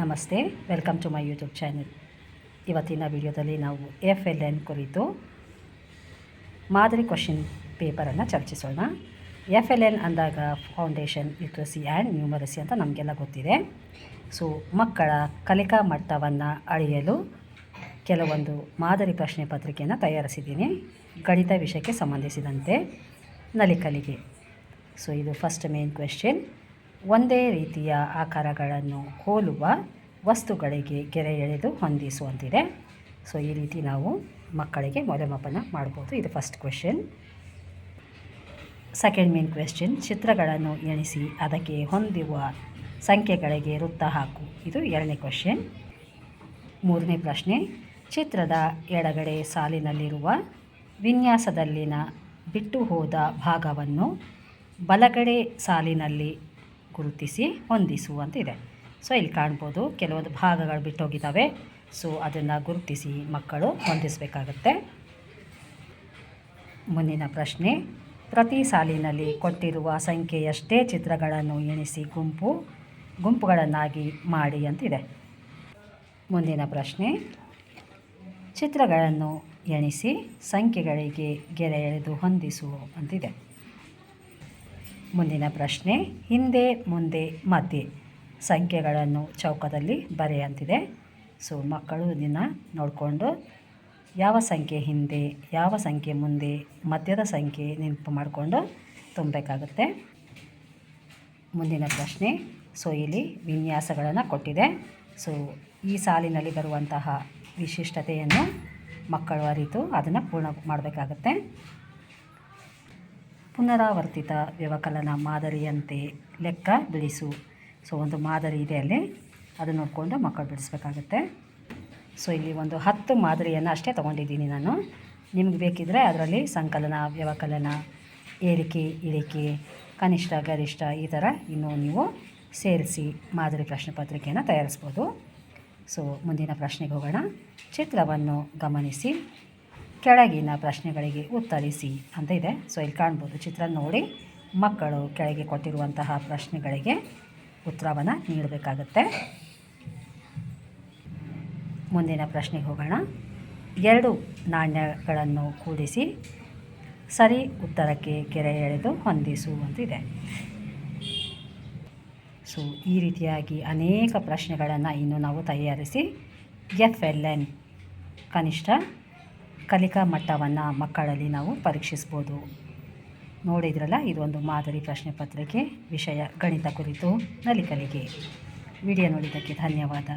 ನಮಸ್ತೆ, welcome to my YouTube channel. ಇವತ್ತಿನ ವಿಡಿಯೋದಲ್ಲಿ ನಾವು ಎಫ್ ಎಲ್ ಎನ್ ಕುರಿತು ಮಾದರಿ ಕ್ವಶನ್ ಪೇಪರನ್ನು ಚರ್ಚಿಸೋಣ. ಎಫ್ ಎಲ್ ಎನ್ ಅಂದಾಗ ಫೌಂಡೇಶನ್ ಲಿಟ್ರಸಿ ಆ್ಯಂಡ್ ನ್ಯೂಮರಸಿ ಅಂತ ನಮಗೆಲ್ಲ ಗೊತ್ತಿದೆ. ಸೊ, ಮಕ್ಕಳ ಕಲಿಕಾ ಮಟ್ಟವನ್ನು ಅಳೆಯಲು ಕೆಲವೊಂದು ಮಾದರಿ ಪ್ರಶ್ನೆ ಪತ್ರಿಕೆಯನ್ನು ತಯಾರಿಸಿದ್ದೀನಿ. ಗಣಿತ ವಿಷಯಕ್ಕೆ ಸಂಬಂಧಿಸಿದಂತೆ ನಲಿಕಲಿಗೆ. ಸೊ, ಇದು ಫಸ್ಟ್ ಮೇನ್ ಕ್ವೆಶ್ಚನ್ ಒಂದೇ ರೀತಿಯ ಆಕಾರಗಳನ್ನು ಹೋಲುವ ವಸ್ತುಗಳಿಗೆ ಗೆರೆ ಎಳೆದು ಹೊಂದಿಸುವಂತಿದೆ. ಸೊ ಈ ರೀತಿ ನಾವು ಮಕ್ಕಳಿಗೆ ಮೌಲ್ಯಮಾಪನ ಮಾಡ್ಬೋದು. ಇದು first question second main question ಚಿತ್ರಗಳನ್ನು ಎಣಿಸಿ ಅದಕ್ಕೆ ಹೊಂದಿರುವ ಸಂಖ್ಯೆಗಳಿಗೆ ವೃತ್ತ ಹಾಕು. ಇದು ಎರಡನೇ ಕ್ವೆಶನ್ ಮೂರನೇ ಪ್ರಶ್ನೆ, ಚಿತ್ರದ ಎಡಗಡೆ ಸಾಲಿನಲ್ಲಿರುವ ವಿನ್ಯಾಸದಲ್ಲಿನ ಬಿಟ್ಟು ಹೋದ ಭಾಗವನ್ನು ಬಲಗಡೆ ಸಾಲಿನಲ್ಲಿ ಗುರುತಿಸಿ ಹೊಂದಿಸು ಅಂತ ಇದೆ ಸೊ, ಇಲ್ಲಿ ಕಾಣ್ಬೋದು ಕೆಲವೊಂದು ಭಾಗಗಳು ಬಿಟ್ಟೋಗಿದ್ದಾವೆ. ಸೊ, ಅದನ್ನು ಗುರುತಿಸಿ ಮಕ್ಕಳು ಹೊಂದಿಸಬೇಕಾಗತ್ತೆ. ಮುಂದಿನ ಪ್ರಶ್ನೆ, ಪ್ರತಿ ಸಾಲಿನಲ್ಲಿ ಕೊಟ್ಟಿರುವ ಸಂಖ್ಯೆಯಷ್ಟೇ ಚಿತ್ರಗಳನ್ನು ಎಣಿಸಿ ಗುಂಪು, ಗುಂಪುಗಳನ್ನಾಗಿ ಮಾಡಿ ಅಂತಿದೆ. ಮುಂದಿನ ಪ್ರಶ್ನೆ, ಚಿತ್ರಗಳನ್ನು ಎಣಿಸಿ ಸಂಖ್ಯೆಗಳಿಗೆ ಗೆರೆ ಎಳೆದು ಹೊಂದಿಸು ಅಂತಿದೆ. ಮುಂದಿನ ಪ್ರಶ್ನೆ, ಹಿಂದೆ, ಮುಂದೆ, ಮಧ್ಯೆ ಸಂಖ್ಯೆಗಳನ್ನು ಚೌಕದಲ್ಲಿ ಬರೆಯಂತಿದೆ. ಸೊ, ಮಕ್ಕಳು ಇದನ್ನು ನೋಡಿಕೊಂಡು ಯಾವ ಸಂಖ್ಯೆ ಹಿಂದೆ, ಯಾವ ಸಂಖ್ಯೆ ಮುಂದೆ, ಮಧ್ಯದ ಸಂಖ್ಯೆ ನೆನಪು ಮಾಡಿಕೊಂಡು ತುಂಬಬೇಕಾಗುತ್ತೆ. ಮುಂದಿನ ಪ್ರಶ್ನೆ, ಸೊ, ಇಲ್ಲಿ ವಿನ್ಯಾಸಗಳನ್ನು ಕೊಟ್ಟಿದೆ. ಸೊ, ಈ ಸಾಲಿನಲ್ಲಿ ಬರುವಂತಹ ವಿಶಿಷ್ಟತೆಯನ್ನು ಮಕ್ಕಳು ಅರಿತು ಅದನ್ನು ಪೂರ್ಣ ಮಾಡಬೇಕಾಗತ್ತೆ. ಪುನರಾವರ್ತಿತ ವ್ಯವಕಲನ ಮಾದರಿಯಂತೆ ಲೆಕ್ಕ ಬಿಡಿಸು ಸೊ, ಒಂದು ಮಾದರಿ ಇದೆ ಅಲ್ಲಿ. ಅದು ನೋಡಿಕೊಂಡು ಮಕ್ಕಳು ಬಿಡಿಸ್ಬೇಕಾಗತ್ತೆ. ಸೊ, ಇಲ್ಲಿ ಒಂದು ಹತ್ತು ಮಾದರಿಯನ್ನು ಅಷ್ಟೇ ತೊಗೊಂಡಿದ್ದೀನಿ ನಾನು. ನಿಮ್ಗೆ ಬೇಕಿದ್ದರೆ ಅದರಲ್ಲಿ ಸಂಕಲನ, ವ್ಯವಕಲನ, ಏರಿಕೆ, ಇಳಿಕೆ, ಕನಿಷ್ಠ, ಗರಿಷ್ಠ ಈ ಥರ ಇನ್ನೂ ನೀವು ಸೇರಿಸಿ ಮಾದರಿ ಪ್ರಶ್ನೆ ಪತ್ರಿಕೆಯನ್ನು ತಯಾರಿಸ್ಬೋದು. ಸೊ, ಮುಂದಿನ ಪ್ರಶ್ನೆಗೆ ಹೋಗೋಣ. ಚಿತ್ರವನ್ನು ಗಮನಿಸಿ. ಕೆಳಗಿನ ಪ್ರಶ್ನೆಗಳಿಗೆ ಉತ್ತರಿಸಿ ಅಂತ ಇದೆ. ಸೊ ಇಲ್ಲಿ ಕಾಣ್ಬೋದು, ಚಿತ್ರ ನೋಡಿ. ಮಕ್ಕಳು ಕೆಳಗೆ ಕೊಟ್ಟಿರುವಂತಹ ಪ್ರಶ್ನೆಗಳಿಗೆ ಉತ್ತರವನ್ನು ನೀಡಬೇಕಾಗತ್ತೆ. ಮುಂದಿನ ಪ್ರಶ್ನೆಗೆ ಹೋಗೋಣ. ಎರಡು ನಾಣ್ಯಗಳನ್ನು ಕೂಡಿಸಿ ಸರಿ ಉತ್ತರಕ್ಕೆ ಕೆರೆ ಎಳೆದು ಹೊಂದಿಸು ಅಂತಿದೆ ಸೊ ಈ ರೀತಿಯಾಗಿ ಅನೇಕ ಪ್ರಶ್ನೆಗಳನ್ನು ಇನ್ನು ನಾವು ತಯಾರಿಸಿ ಎಫ್ ಎಲ್ ಎನ್ ಕನಿಷ್ಠ ಕಲಿಕಾ ಮಟ್ಟವನ್ನು ಮಕ್ಕಳಲ್ಲಿ ನಾವು ಪರೀಕ್ಷಿಸ್ಬೋದು. ನೋಡಿದ್ರಲ್ಲ, ಇದೊಂದು ಮಾದರಿ ಪ್ರಶ್ನೆ ಪತ್ರಿಕೆ ವಿಷಯ ಗಣಿತ ಕುರಿತು ನಲಿಕಲಿಗೆ. ವಿಡಿಯೋ ನೋಡಿದ್ದಕ್ಕೆ ಧನ್ಯವಾದ.